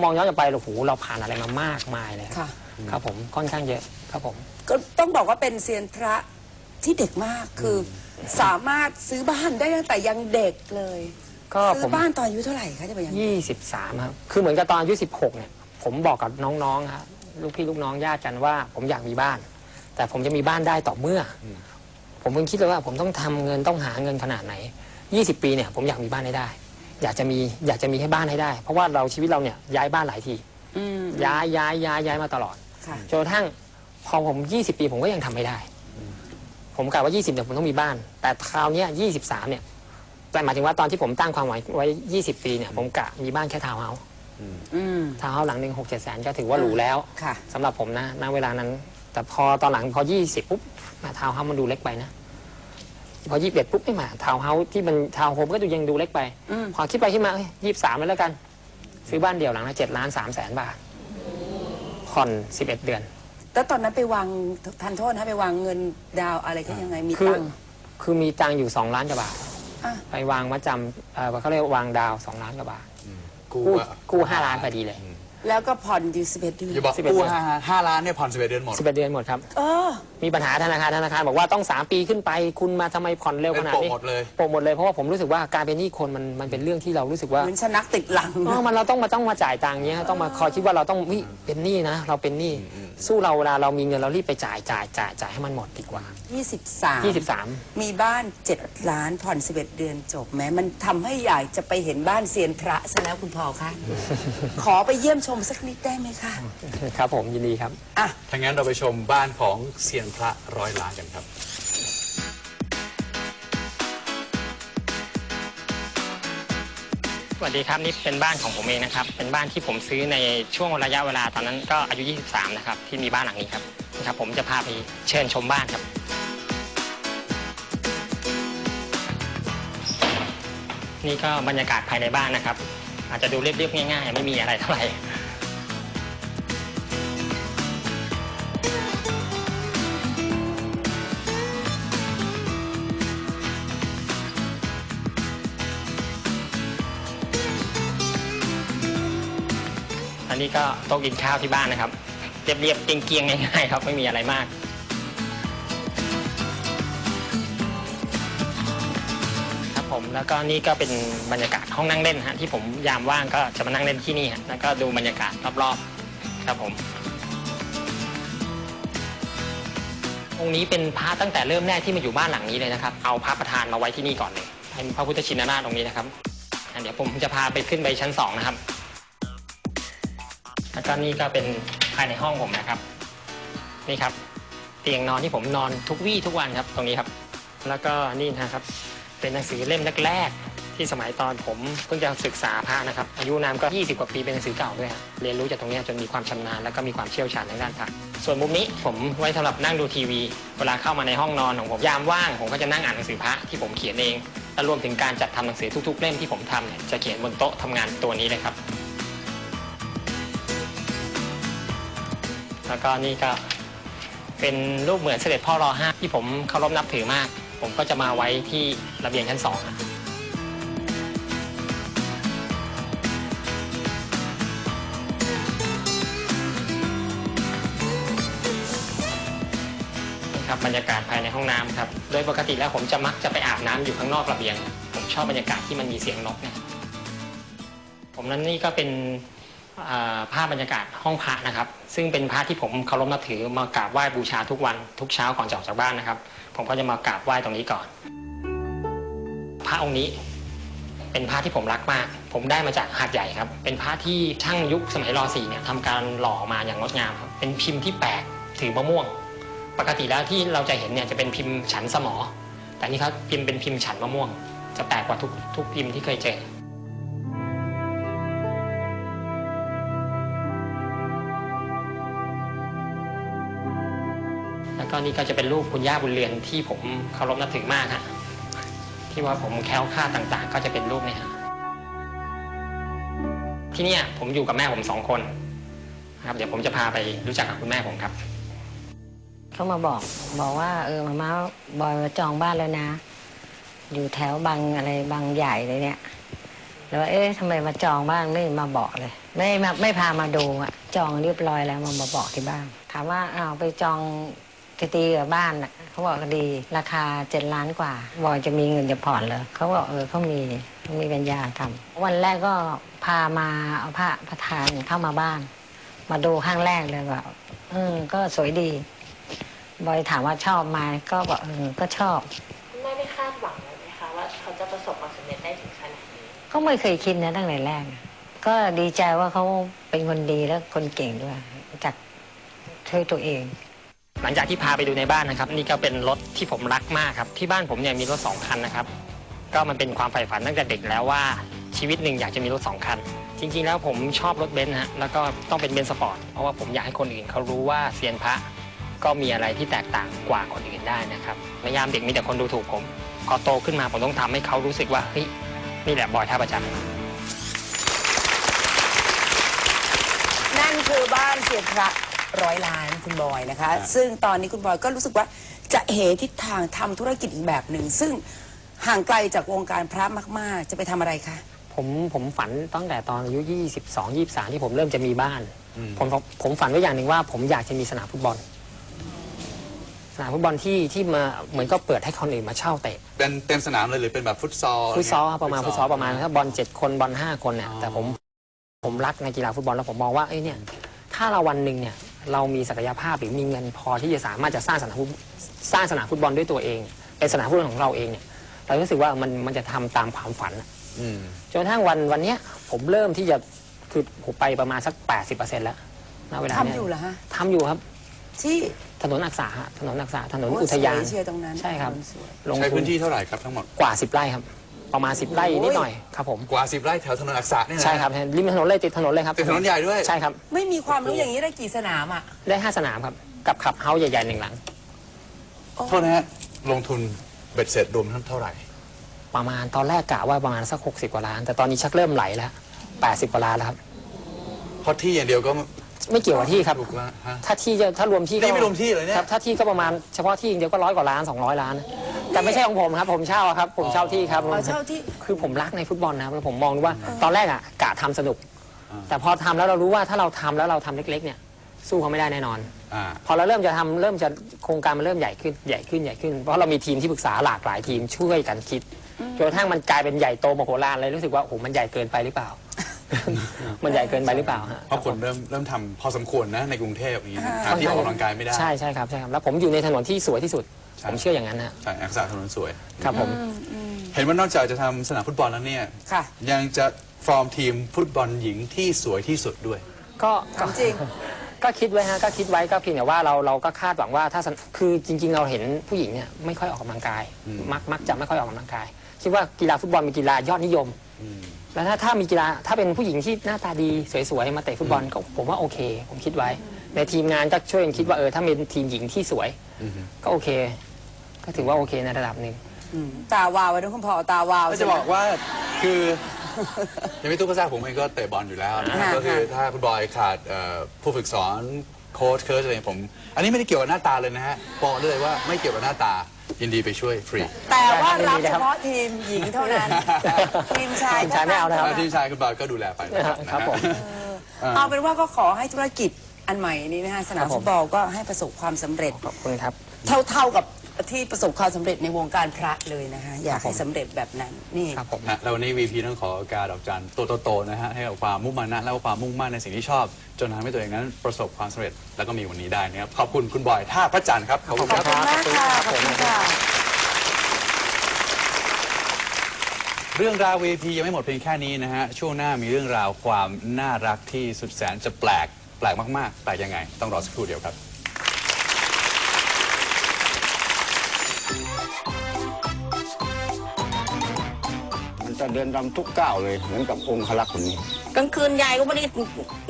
มองย้อนกลับไปโอ้โหเราผ่านอะไรมามากมายเลยค่ะ ครับผมค่อนข้างเยอะครับผม ก็ต้องบอกว่าเป็นเซียนพระที่เด็กมากคืออสามารถซื้อบ้านได้ตั้งแต่ยังเด็กเลยก็ซื้ผอมบ้านตอนอายุเท่าไหร่คะจะไปยังยี่สิบสามครับคือเหมือนกับตอนอายุสิบหกเนี่ยผมบอกกับน้องๆครับลูกพี่ลูกน้องญาติกันว่า ผมอยากมีบ้าน แต่ผมจะมีบ้านได้ต่อเมื่ออผมเพิ่งคิดเลยว่าผมต้องทำเงินต้องหาเงินขนาดไหนยี่สิบปีเนี่ยผมอยากมีบ้านให้ได้ อยากจะมีอยากจะมีให้บ้านให้ได้ เพราะว่าเราชีวิตเราเนี่ยย้ายบ้านหลายที อืม ย้ายย้ายย้ายย้ายมาตลอดค่ะ จนกระทั่งพอผม 20 ปีผมก็ยังทำไม่ได้ ผมกะว่า 20เนี่ยผมต้องมีบ้าน แต่คราวเนี้ย23 เนี่ยแต่หมายถึงว่าตอนที่ผมตั้งความหวังไว้ 20 ปีเนี่ยผมกะมีบ้านแค่ทาวน์เฮาส์อืม ทาวน์เฮาส์หลังหนึ่งหกเจ็ดแสนก็ถือว่าหรูแล้วค่ะ สำหรับผมนะณเวลานั้น แต่พอตอนหลังพอ 20ปุ๊บมาทาวน์เฮาส์มันดูเล็กไปนะ พอ21ปุ๊บไม่มาทาวน์เฮาส์ที่มันทาวน์โฮมก็ดูยังดูเล็กไป อืม พอคิดไปคิดมายี่สามแล้วกัน ซื้อบ้านเดี่ยวหลังละเจ็ดล้านสามแสนบาทผ่อน11เดือน แล้วตอนนั้นไปวางทันโทษนะไปวางเงินดาวอะไรก็ยังไงมีคือตังค์คือมีตังค์อยู่2ล้านกว่าบาท อะไปวางมาจำเอ่อเขาเรียกว่าวางดาว2ล้านกว่าบาท กู้กู้อะกู้5ล้านพอดีเลย แล้วก็ผ่อนอยู่สิบเอ็ดเดือนอย่าบอก11กู้เดือนห้าห้าล้านเนี่ยผ่อนสิบเอ็ดเดือนหมด11 เดือนหมดครับ เออ มีปัญหาธนาคารธนาคารบอกว่าต้อง 3 ปีขึ้นไป คุณมาทำไมผ่อนเร็วขนาดเป็นนี้โปะหมดเลย โปะหมดเลยเพราะว่าผมรู้สึกว่าการเป็นหนี้คนมันมันเป็นเรื่องที่เรารู้สึกว่าเหมือนชนักติดหลัง เออมันเราต้องมาต้องมาจ่ายตังค์เนี้ยต้องมาคอยคิดว่าเราต้องวิเป็นหนี้นะ เราเป็นหนี้ สู้เราเวลาเรามีเงินเรารีบไปจ่ายจ่ายจ่ายจ่ายให้มันหมดดีกว่ายี่สิบสาม23 มีบ้านเจ็ดล้านผ่อนสิบเอ็ดเดือนจบแม้มันทำให้อยากจะไปเห็นบ้านเซียนพระซะแล้วคุณพอคะ ขอไปเยี่ยมชมสักนิดได้ไหมคะครับผมยินดีครับ อะ ถ้างั้นเราไปชมบ้านของเซียนพระร้อยล้านกันครับ วัสดีครับนี่เป็นบ้านของผมเองนะครับ เป็นบ้านที่ผมซื้อในช่วงระยะเวลาตอนนั้นก็อายุ 23 นะครับ ที่มีบ้านหลังนี้ครับนะครับ ผมจะพาไปเชิญชมบ้านครับ นี่ก็บรรยากาศภายในบ้านนะครับ อาจจะดูเรียบๆง่าย ๆ ไม่มีอะไรเท่าไหร่ อันนี้ก็โต๊ะกินข้าวที่บ้านนะครับ เรียบๆเกียงๆง่ายๆครับไม่มีอะไรมากครับผมแล้วก็นี่ก็เป็นบรรยากาศห้องนั่งเล่นฮะที่ผมยามว่างก็จะมานั่งเล่นที่นี่ฮะแล้วก็ดูบรรยากาศรอบๆครับผมองค์นี้เป็นพระตั้งแต่เริ่มแรกที่มาอยู่บ้านหลังนี้เลยนะครับ เอาพระประธานมาไว้ที่นี่ก่อนเลยเป็นพระพุทธชินราชตรงนี้นะครับ เดี๋ยวผมจะพาไปขึ้นไปชั้นสองนะครับ แล้วก็นี่ก็เป็นภายในห้องผมนะครับ นี่ครับ เตียงนอนที่ผมนอนทุกวี่ทุกวันครับตรงนี้ครับ แล้วก็นี่นะครับ เป็นหนังสือเล่มแรกๆที่สมัยตอนผมเพิ่งจะศึกษาพระนะครับ อายุนามก็ 20 กว่าปีเป็นหนังสือเก่าด้วยครับเรียนรู้จากตรงนี้จนมีความชำนาญแล้วก็มีความเชี่ยวชาญในด้านพระส่วนมุมนี้ผมไว้สำหรับนั่งดูทีวี เวลาเข้ามาในห้องนอนของผมยามว่างผมก็จะนั่งอ่านหนังสือพระที่ผมเขียนเองและรวมถึงการจัดทำหนังสือทุกๆ เล่มที่ผมทำเนี่ยจะเขียนบนโต๊ะทำงานตัวนี้เลยครับ แล้วก็นี่ก็เป็นรูปเหมือนเสด็จพ่อรอห้าที่ผมเคารพนับถือมาก ผมก็จะมาไว้ที่ระเบียงชั้นสองครับบรรยากาศภายในห้องน้ำครับ โดยปกติแล้วผมจะมักจะไปอาบน้ำอยู่ข้างนอกระเบียง ผมชอบบรรยากาศที่มันมีเสียงนกเนี่ยผมนั้นนี่ก็เป็น ภาพบรรยากาศห้องพระนะครับ ซึ่งเป็นพระที่ผมเคารพนับถือมากราบไหว้บูชาทุกวันทุกเช้าก่อนจะออกจากบ้านนะครับ ผมก็จะมากราบไหว้ตรงนี้ก่อน พระองค์นี้เป็นพระที่ผมรักมาก ผมได้มาจากหาดใหญ่ครับ เป็นพระที่ช่างยุคสมัยร .4 เนี่ยทำการหล่อมาอย่างงดงามครับ เป็นพิมพ์ที่แปลกถือมะม่วง ปกติแล้วที่เราจะเห็นเนี่ยจะเป็นพิมพ์ฉันสมอ แต่นี่ครับพิมพ์เป็นพิมพ์ฉันมะม่วง จะแปลกกว่าทุกทุกพิมพ์ที่เคยเจอ ก็นี่ก็จะเป็นรูปคุณย่าบุญเรือนที่ผมเคารพนับถือมากฮะที่ว่าผมแค้วคลาต่างๆ ก็จะเป็นรูปนี้ฮะที่เนี่ยผมอยู่กับแม่ผมสองคนครับเดี๋ยวผมจะพาไปรู้จักกับคุณแม่ผมครับเขามาบอกบอกว่า เออมาม่าบอยมาจองบ้านแล้วนะ อยู่แถวบางอะไรบางใหญ่เลยเนี่ยแล้วว่าเอ๊ะทำไมมาจองบ้านไม่มาบอกเลย ไม่มาไม่พามาดูอะจองเรียบร้อยแล้วมามาบอกที่บ้านถามว่าเอาไปจอง ตีตีกับบ้านน่ะเขาบอกดี ราคาเจ็ดล้านกว่าบอกจะมีเงินจะผ่อนเหรอเขาบอกเออเขามีเขามีปัญญาทำวันแรกก็พามาเอาพระประธานเข้ามาบ้าน มาดูข้างแรกเลยว่าเออก็สวยดี บอยถามว่าชอบไหมก็บอกเออก็ชอบ ไม่ได้คาดหวังเลยไหมคะว่าเขาจะประสบความสำเร็จได้ถึงขนาดนี้ก็ไม่เคยคิดนะตั้งแต่แรก ก็ดีใจว่าเขาเป็นคนดีและคนเก่งด้วยรู้จักช่วยตัวเอง หลังจากที่พาไปดูในบ้านนะครับ นี่ก็เป็นรถที่ผมรักมากครับ ที่บ้านผมเนี่ยมีรถสองคันนะครับ ก็มันเป็นความใฝ่ฝันตั้งแต่เด็กแล้วว่าชีวิตหนึ่งอยากจะมีรถสองคัน จริงๆ แล้วผมชอบรถเบนซ์ฮะแล้วก็ต้องเป็นเบนซ์สปอร์ตเพราะว่าผมอยากให้คนอื่นเขารู้ว่าเซียนพระก็มีอะไรที่แตกต่างกว่าคนอื่นได้นะครับในยามเด็กมีแต่คนดูถูกผมพอโตขึ้นมาผมต้องทำให้เขารู้สึกว่าเฮ้ยนี่แหละบอยท่าประจันนั่นคือบ้านเสียพระ ร้อยล้านคุณบอยนะคะ ซึ่งตอนนี้คุณบอยก็รู้สึกว่าจะเหทิศทางทำธุรกิจอีกแบบหนึ่ง ซึ่งห่างไกลจากวงการพระมาก ๆ จะไปทำอะไรคะ ผมผมฝันตั้งแต่ตอนอายุ 22 23 ที่ผมเริ่มจะมีบ้านอืมผมผมฝันไว้อย่างหนึ่งว่าผมอยากจะมีสนามฟุตบอล สนามฟุตบอลที่ที่มาเหมือนก็เปิดให้คนอื่นมาเช่าเตะเป็นเต็มสนามเลยหรือเป็นแบบฟุตซอลฟุตซอลประมาณฟุตซอลประมาณถ้าบอลเจ็ดคนบอลห้าคนเนี่ยอ๋อแต่ผมผมรักในกีฬาฟุตบอลแล้วผมมองว่าเอ้ยเนี่ยถ้าเราวันหนึ่งเนี่ย เรามีศักยภาพหรือมีเงินพอที่จะสามารถจะสร้างสนามฟุตสร้างสนามฟุตบอลด้วยตัวเอง เป็นสนามฟุตบอลของเราเองเนี่ยเรารู้สึกว่ามันมันจะทำตามความฝันอืมจนกระทั่งวันวันเนี้ยผมเริ่มที่จะคือผมไปประมาณสัก 80%แล้วณเวลาทำเนี้อยู่เหรอฮะ ทำอยู่ครับ ที่ถนนอักษาฮะถนนอักษาถนนโอุทยานสวเชียร์ตรงนั้นใช่ครับ สวย ลงใช้ทุพื้นนที่เท่าไหร่ครับทั้งหมด กว่า 10 ไร่ครับ ประมาณ 10 ไร่นิดหน่อยครับผมกว่าสิบไร่แถวถนนอักษะเนี่ยนะใช่ครับริมถนนเลยติดถนนเลยครับติดถนนใหญ่ด้วย ใช่ครับไม่มีความรู้อย่างนี้ได้กี่สนามอะ ได้5สนามครับกับขับเฮาส์ใหญ่ๆหนึ่งหลัง โทษนะฮะลงทุนเบ็ดเสร็จรวมทั้งเท่าไหร่ ประมาณตอนแรกกะว่าประมาณสัก 60 กว่าล้าน แต่ตอนนี้ชักเริ่มไหลแล้ว 80 กว่าล้านแล้วครับ เพราะที่อย่างเดียวก็ไม่เกี่ยวกับที่ครับ ถูกแล้วฮะถ้าที่จะถ้ารวมที่ก็นี่ไม่รวมที่เลยเนี่ยครับถ้าที่ก็ประมาณเฉพาะที่อย่างเดียวก็ร้อยกว่าล้าน 200 ล้านนะ แต่ไม่ใช่ของผมครับ ผมเช่าครับ ผมเช่าที่ครับอ๋อเช่าที่ คือผมรักในฟุตบอลนะครับแล้วผมมองว่าตอนแรกอะกะทำสนุกอ่าแต่พอทำแล้วเรารู้ว่าถ้าเราทำแล้วเราทำเล็ก ๆ เนี่ย สู้เขาไม่ได้แน่นอน อ่า พอเราเริ่มจะทำเริ่มจะโครงการมันเริ่มใหญ่ขึ้นใหญ่ขึ้นใหญ่ขึ้น เพราะเรามีทีมที่ปรึกษาหลากหลายทีมช่วยกันคิดจนกระทั่งมันกลายเป็นใหญ่โตมโหฬารเลยรู้สึกว่าโอ้โหมันใหญ่เกินไปหรือเปล่า มันใหญ่เกินไปหรือเปล่าฮะ เพราะคนเริ่มเริ่มทำพอสมควรนะในกรุงเทพอย่างนี้นะหาที่ออกกำลังกายไม่ได้ ใช่ใช่ครับใช่ครับ แล้วผมอยู่ในถนนที่สวยที่สุดใช่ ผมเชื่ออย่างนั้นนะใช่อักษะถนนสวย ครับผม เห็นว่านอกจากจะทำสนามฟุตบอลแล้วเนี่ย ค่ะ ยังจะฟอร์มทีมฟุตบอลหญิงที่สวยที่สุดด้วย ก็ก็จริง ก็คิดไว้ฮะก็คิดไว้ก็เพียงแต่ว่าเราเราก็คาดหวังว่าถ้าสนคือจริง ๆ เราเห็นผู้หญิงเนี่ยไม่ค่อยออกกำลังกายอืมมักมักจะไม่ค่อยออกกำลังกาย คิดว่ากีฬาฟุตบอลเป็นกีฬายอดนิยมอืมแล้วถ้าถ้ามีกีฬาถ้าเป็นผู้หญิงที่หน้าตาดีสวยๆมาเตะฟุตบอลก็ผมว่าโอเค ผมคิดไว้ ในทีมงานก็ช่วยกันคิดว่าเออถ้าเป็นทีมหญิงที่สวยอืมก็โอเค ก็ถือว่าโอเคในระดับหนึ่งอืมตาวาวไว้ด้วยคุณพ่อตาวาวก็จะบอกว่าคือ ยังไม่ตู้ก็ทราบผมเองก็เตะบอลอยู่แล้วนะก็คือถ้าคุณบอยขาดเอ่อผู้ฝึกสอนโค้ชเคิร์ชอะไรผม อันนี้ไม่ได้เกี่ยวกับหน้าตาเลยนะฮะบอกเลยว่าไม่เกี่ยวกับหน้าตายินดีไปช่วยฟรีแต่ว่ารับได้เฉครับพาะทีมหญิงเท่านั้น ทีมชายทีมชายไม่เอานะครับ ทีมชายคุณบอยก็ดูแลไปนะครับครับผม เอาเป็นว่าก็ขอให้ธุรกิจอันใหม่นี้นะคะสนามครับผม ฟุตบอลก็ให้ประสบความสำเร็จ ขอบคุณครับ เท่าๆกับ ที่ประสบความสำเร็จในวงการพระเลยนะคะอยากครับผมให้สำเร็จแบบนั้นนี่ ครับผม นะแล้ววันนี้ VP ต้องขอการดอกจันตัวโตๆนะฮะให้กับความมุ่งมั่นนะแล้วก็ความมุ่งมั่นในสิ่งที่ชอบ จนทำให้ตัวเองนั้นประสบความสำเร็จแล้วก็มีวันนี้ได้นะครับขอบคุณคุณบอยท่าพระจันทร์ครับขอบคุณขคอบรับคุณมากค่ะขขออบบคุคุณณครับค่ะ เรื่องราว VP ยังไม่หมดเพียงแค่นี้นะฮะช่วงหน้ามีเรื่องราวความน่ารักที่สุดแสนจะแปลกแปลกมากๆแปลกยังไง ต้องรอสักครู่เดียวครับ จะเดินรำทุกก้าวเลยเหมือนกับองค์ขลักษณ์คนนี้ กลางคืนยายก็ไม่ได้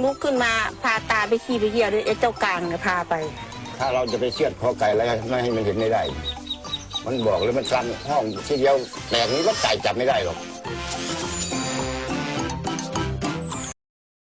ลุกขึ้นมาพาตาไปขี่ไปเยี่ยวด้วยไอ้เจ้ากลางเนี่ยพาไป ถ้าเราจะไปเชือดคอไก่แล้วไม่ให้มันเห็นไม่ได้ มันบอกเลยมันสั่นห้องทีเดียวแตกนี้ก็ไก่จับไม่ได้หรอก